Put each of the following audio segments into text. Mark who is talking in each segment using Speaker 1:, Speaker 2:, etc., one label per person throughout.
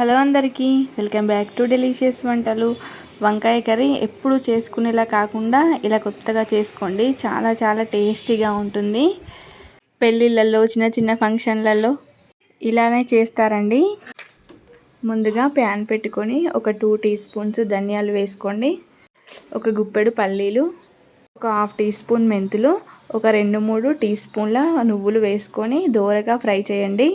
Speaker 1: Hello అందరికీ welcome back to delicious వంటలు. వంకాయ కర్రీ ఎప్పుడు చేసుకునేలా కాకుండా ఇలా కొత్తగా చేసుకోండి. చాలా చాలా టేస్టీగా ఉంటుంది. పెళ్ళిళ్ళల్లో చిన్న చిన్న ఫంక్షన్లలో ఇలానే చేస్తారండి. ముందుగా ప్యాన్ పెట్టుకొని ఒక టూ టీ స్పూన్స్ ధనియాలు వేసుకోండి. ఒక గుప్పెడు పల్లీలు ఒక హాఫ్ టీ స్పూన్ మెంతులు ఒక రెండు మూడు టీ స్పూన్ల నువ్వులు వేసుకొని దోరగా ఫ్రై చేయండి.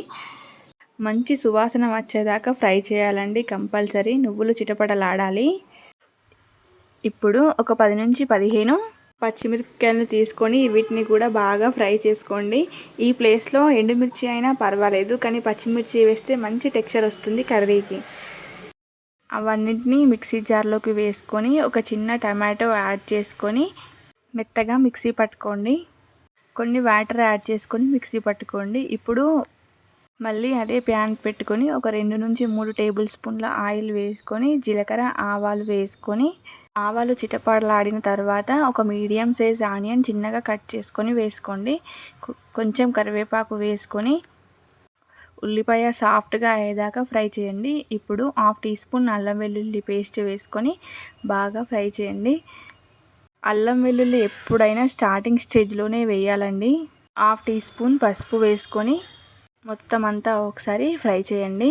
Speaker 1: మంచి సువాసన వచ్చేదాకా ఫ్రై చేయాలండి కంపల్సరీ. నువ్వులు చిటపటలాడాలి. ఇప్పుడు ఒక పది నుంచి పదిహేను పచ్చిమిరపకాయలు తీసుకొని వీటిని కూడా బాగా ఫ్రై చేసుకోండి. ఈ ప్లేస్లో ఎండుమిర్చి అయినా పర్వాలేదు కానీ పచ్చిమిర్చి వేస్తే మంచి టెక్స్చర్ వస్తుంది కర్రీకి. అవన్నిటిని మిక్సీ జార్లోకి వేసుకొని ఒక చిన్న టమాటో యాడ్ చేసుకొని మెత్తగా మిక్సీ పట్టుకోండి. కొన్ని వాటర్ యాడ్ చేసుకొని మిక్సీ పట్టుకోండి. ఇప్పుడు మళ్ళీ అదే ప్యాన్ పెట్టుకొని ఒక రెండు నుంచి మూడు టేబుల్ స్పూన్ల ఆయిల్ వేసుకొని జీలకర్ర ఆవాలు వేసుకొని ఆవాలు చిటపడలాడిన తర్వాత ఒక మీడియం సైజ్ ఆనియన్ చిన్నగా కట్ చేసుకొని వేసుకోండి. కొంచెం కరివేపాకు వేసుకొని ఉల్లిపాయ సాఫ్ట్గా అయ్యేదాకా ఫ్రై చేయండి. ఇప్పుడు హాఫ్ టీ స్పూన్ అల్లం వెల్లుల్లి పేస్ట్ వేసుకొని బాగా ఫ్రై చేయండి. అల్లం వెల్లుల్లి ఎప్పుడైనా స్టార్టింగ్ స్టేజ్లోనే వేయాలండి. హాఫ్ టీ స్పూన్ పసుపు వేసుకొని మొత్తం అంతా ఒకసారి ఫ్రై చేయండి.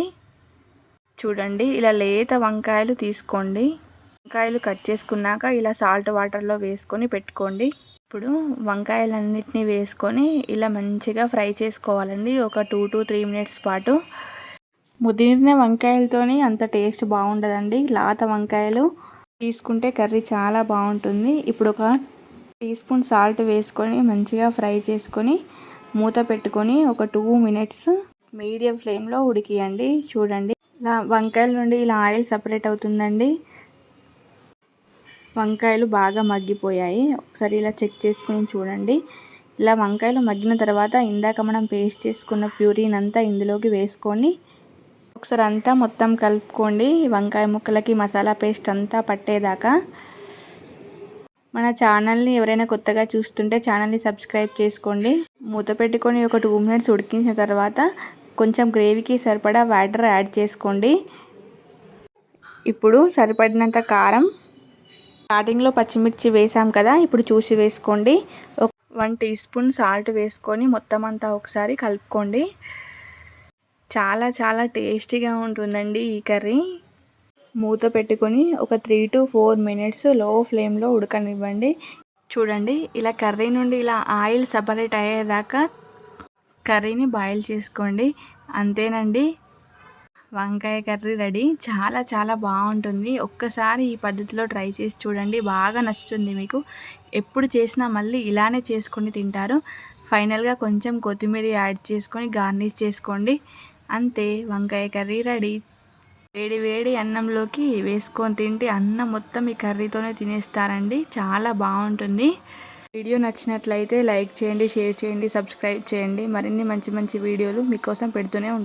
Speaker 1: చూడండి ఇలా లేత వంకాయలు తీసుకోండి. వంకాయలు కట్ చేసుకున్నాక ఇలా సాల్ట్ వాటర్లో వేసుకొని పెట్టుకోండి. ఇప్పుడు వంకాయలన్నిటినీ వేసుకొని ఇలా మంచిగా ఫ్రై చేసుకోవాలండి. ఒక టూ టు త్రీ మినిట్స్ పాటు. ముదిరిన వంకాయలతోని అంత టేస్ట్ బాగుండదండి. లాత వంకాయలు తీసుకుంటే కర్రీ చాలా బాగుంటుంది. ఇప్పుడు ఒక టీ స్పూన్ సాల్ట్ వేసుకొని మంచిగా ఫ్రై చేసుకొని మూత పెట్టుకొని ఒక టూ మినిట్స్ మీడియం ఫ్లేమ్లో ఉడికియండి. చూడండి. ఇలా వంకాయల నుండి ఇలా ఆయిల్ సపరేట్ అవుతుందండి. వంకాయలు బాగా మగ్గిపోయాయి. ఒకసారి ఇలా చెక్ చేసుకుని చూడండి. ఇలా వంకాయలు మగ్గిన తర్వాత ఇందాక మనం పేస్ట్ చేసుకున్న ప్యూరీని అంతా ఇందులోకి వేసుకొని ఒకసారి అంతా మొత్తం కలుపుకోండి. వంకాయ ముక్కలకి మసాలా పేస్ట్ అంతా పట్టేదాకా మన ఛానల్ని ఎవరైనా కొత్తగా చూస్తుంటే ఛానల్ని సబ్స్క్రైబ్ చేసుకోండి. మూత పెట్టుకొని ఒక టూ మినిట్స్ ఉడికించిన తర్వాత కొంచెం గ్రేవీకి సరిపడా వాటర్ యాడ్ చేసుకోండి. ఇప్పుడు సరిపడినంత కారం. స్టార్టింగ్లో పచ్చిమిర్చి వేసాం కదా ఇప్పుడు చూసి వేసుకోండి. వన్ టీ స్పూన్ సాల్ట్ వేసుకొని మొత్తం అంతా ఒకసారి కలుపుకోండి. చాలా చాలా టేస్టీగా ఉంటుందండి ఈ కర్రీ. మూత పెట్టుకొని ఒక త్రీ టు ఫోర్ మినిట్స్లో ఫ్లేమ్లో ఉడకనివ్వండి. చూడండి ఇలా కర్రీ నుండి ఇలా ఆయిల్ సపరేట్ అయ్యేదాకా కర్రీని బాయిల్ చేసుకోండి. అంతేనండి. వంకాయ కర్రీ రెడీ. చాలా చాలా బాగుంటుంది. ఒక్కసారి ఈ పద్ధతిలో ట్రై చేసి చూడండి. బాగా నచ్చుతుంది మీకు. ఎప్పుడు చేసినా మళ్ళీ ఇలానే చేసుకొని తింటారు. ఫైనల్గా కొంచెం కొత్తిమీర యాడ్ చేసుకొని గార్నిష్ చేసుకోండి. అంతే వంకాయ కర్రీ రెడీ. వేడి వేడి అన్నంలోకి వేసుకొని తింటే అన్నం మొత్తం ఈ కర్రీతోనే తినేస్తారండి. చాలా బాగుంటుంది. వీడియో నచ్చినట్లయితే లైక్ చేయండి షేర్ చేయండి సబ్స్క్రైబ్ చేయండి. మరిన్ని మంచి మంచి వీడియోలు మీకోసం పెడుతూనే ఉంటాను